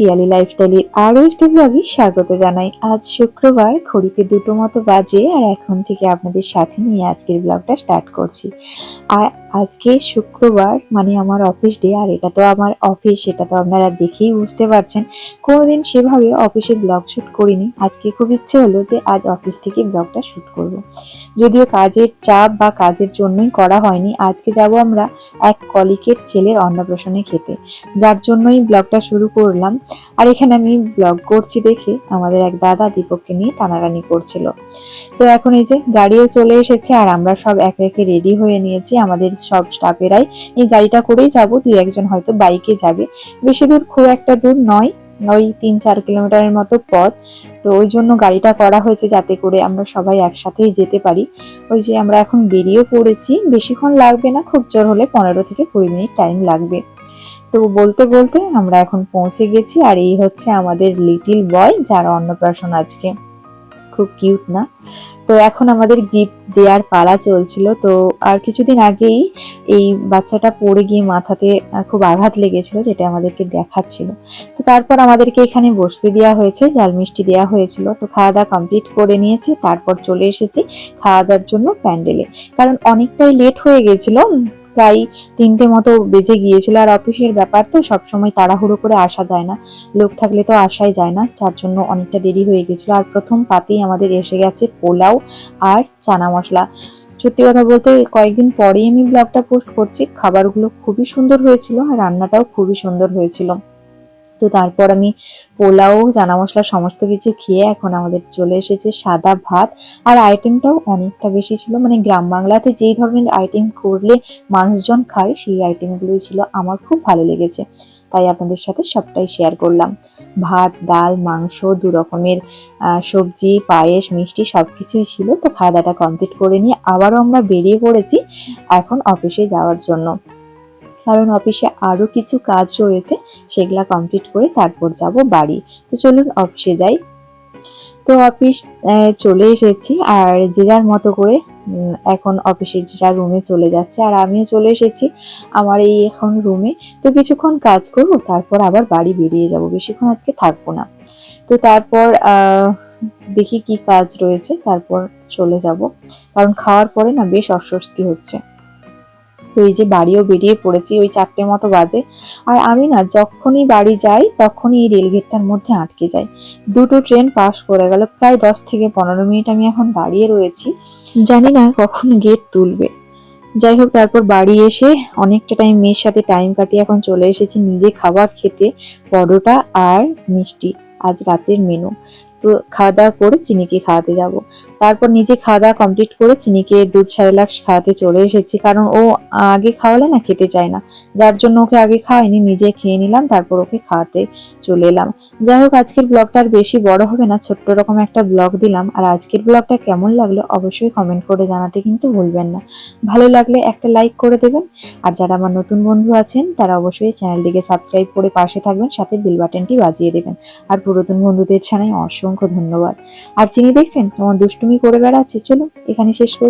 পিয়ালি লাইফস্টাইলের আরও একটি ব্লগে স্বাগত জানাই। আজ শুক্রবার, ঘড়িতে দুটো মতো বাজে আর এখন থেকে আপনাদের সাথে নিয়ে আজকের ব্লগটা স্টার্ট করছি। আর আজকে শুক্রবার মানে আমার অফিস ডে আর এটা তো আমার অফিস সেটা তো আপনারা দেখেই বুঝতে পারছেন। কোনোদিন সেভাবে অফিসে ব্লগ শ্যুট করিনি। আজকে খুব ইচ্ছে হলো যে আজ অফিস থেকে ব্লগটা শ্যুট করব। যদিও কাজের চাপ বা কাজের জন্যই করা হয়নি, আজকে যাব আমরা এক কলিকের ছেলের অন্নপ্রাশনে খেতে। যার জন্যই ব্লগটা শুরু করলাম। আর এখানে আমি ব্লগ করছি দেখে আমাদের এক দাদা দীপককে নিয়ে টানাটানি করছিল। তো এখন এই যে গাড়িও চলে এসেছে আর আমরা সব একে একে রেডি হয়ে নিয়েছি। আমাদের সব স্টাফেরাই এই গাড়িটা করেই যাব। দুই একজন হয়তো বাইকে যাবে। বেশি দূর খুব একটা দূর নয়, ওই তিন চার কিলোমিটারের মতো পথ। তো ওই জন্য গাড়িটা করা হয়েছে যাতে করে আমরা সবাই একসাথেই যেতে পারি। ওই যে আমরা এখন বেরিয়েও পড়েছি। বেশিক্ষণ লাগবে না, খুব জোর হলে পনেরো থেকে কুড়ি মিনিট টাইম লাগবে। তো বলতে বলতে আমরা এখন পৌঁছে গেছি, আর এই হচ্ছে আমাদের লিটিল বয় যার অন্নপ্রাশন আজকে খুব কিউট না। তো এখন আমাদের গিফট দেওয়ার পালা চলছিল। তো আর কিছুদিন আগেই এই বাচ্চাটা পড়ে গিয়ে মাথাতে খুব আঘাত লেগেছিল, যেটা আমাদেরকে দেখাচ্ছিল। তো তারপর আমাদেরকে এখানে বসতে দেওয়া হয়েছে জল মিষ্টি দেওয়া হয়েছিল। তো খাওয়া দাওয়া কমপ্লিট করে নিয়েছি, তারপর চলে এসেছি খাওয়া দাওয়ার জন্য প্যান্ডেলে। কারণ অনেকটাই লেট হয়ে গেছিল প্রায় তিনটে মতো বেজে গিয়েছিল। আর অফিসের ব্যাপার তো সবসময় তাড়াহুড়ো করে আসা যায় না। লোক থাকলে তো আসাই যায় না, যার জন্য অনেকটা দেরি হয়ে গেছিল আর প্রথম পাতেই আমাদের এসে গেছে পোলাও আর চানা মশলা। সত্যি কথা বলতে কয়েকদিন পরেই আমি ব্লগটা পোস্ট করছি। খাবারগুলো খুবই সুন্দর হয়েছিল আর রান্নাটাও খুবই সুন্দর হয়েছিল। তো তারপর আমি পোলাও চানা মশলা সমস্ত কিছু খেয়ে এখন আমাদের চলে এসেছে সাদা ভাত। আর আইটেমটাও অনেকটা বেশি ছিল। মানে গ্রাম বাংলাতে যেই ধরনের আইটেম করলে মানুষজন খায়, সেই আইটেমগুলোই ছিল। আমার খুব ভালো লেগেছে। তাই আপনাদের সাথে সবটাই শেয়ার করলাম। ভাত, ডাল, মাংস, দু রকমের সবজি, পায়েস, মিষ্টি সব কিছুই ছিল। তো খাওয়া দাওয়াটা কমপ্লিট করে নিয়ে আবারও আমরা বেরিয়ে পড়েছি এখন অফিসে যাওয়ার জন্য। কারণ অফিসে আরও কিছু কাজ রয়েছে, সেগুলা কমপ্লিট করে তারপর যাব বাড়ি। তো চলুন অফিসে যাই। তো অফিস চলে এসেছি। আর যে যার মতো করে এখন অফিসে যে যার রুমে চলে যাচ্ছে। আর আমিও চলে এসেছি আমার এই এখন রুমে তো কিছুক্ষণ কাজ করব, তারপর আবার বাড়ি বেরিয়ে যাব। বেশিক্ষণ আজকে থাকব না। তো তারপর দেখি কি কাজ রয়েছে, তারপর চলে যাব। কারণ খাওয়ার পরে না বেশ অস্বস্তি হচ্ছে। তো এই যে বাড়িও বেরিয়ে পড়েছি ওই চারটে মতো বাজে। আর আমি না যখনই বাড়ি যাই, তখনই এই রেলগেটটার মধ্যে আটকে যাই। দুটো ট্রেন পাস করে গেল, প্রায় দশ থেকে পনেরো মিনিট আমি এখন দাঁড়িয়ে রয়েছি। জানি না কখন গেট তুলবে। যাই হোক, তারপর বাড়ি এসে অনেকটা টাইম মেয়ের সাথে টাইম কাটিয়ে এখন চলে এসেছি নিজে খাবার খেতে, পরোটা আর মিষ্টি। আজ রাতের মেনু তো খাওয়া দাওয়া করে চিনিকে খাওয়াতে যাব। তারপর নিজে খাওয়া দাওয়া কমপ্লিট করে চিনিকে দুধ স্যারেলাক্স খাওয়াতে চলে এসেছি। কারণ ও আগে খাওয়ালে না, খেতে চায় না। যার জন্য ওকে আগে খাওয়াইনি, নিজে খেয়ে নিলাম, তারপর ওকে খাওয়াতে চলে এলাম। যাই হোক, আজকের ব্লগটা আর বেশি বড় হবে না, ছোট্ট রকম একটা ব্লগ দিলাম। আর আজকের ব্লগটা কেমন লাগল অবশ্যই কমেন্ট করে জানাতে কিন্তু ভুলবেন না। ভালো লাগলে একটা লাইক করে দেবেন। আর যারা আমার নতুন বন্ধু আছেন, তারা অবশ্যই চ্যানেলটিকে সাবস্ক্রাইব করে পাশে থাকবেন, সাথে বেল বাটনটি বাজিয়ে দেবেন। আর পুরাতন বন্ধুদের জানাই অসংখ্য ধন্যবাদ। আর চিনি দেখছেন তোমার দুষ্টুমি করে বেড়াচ্ছে চলো এখানে শেষ করি।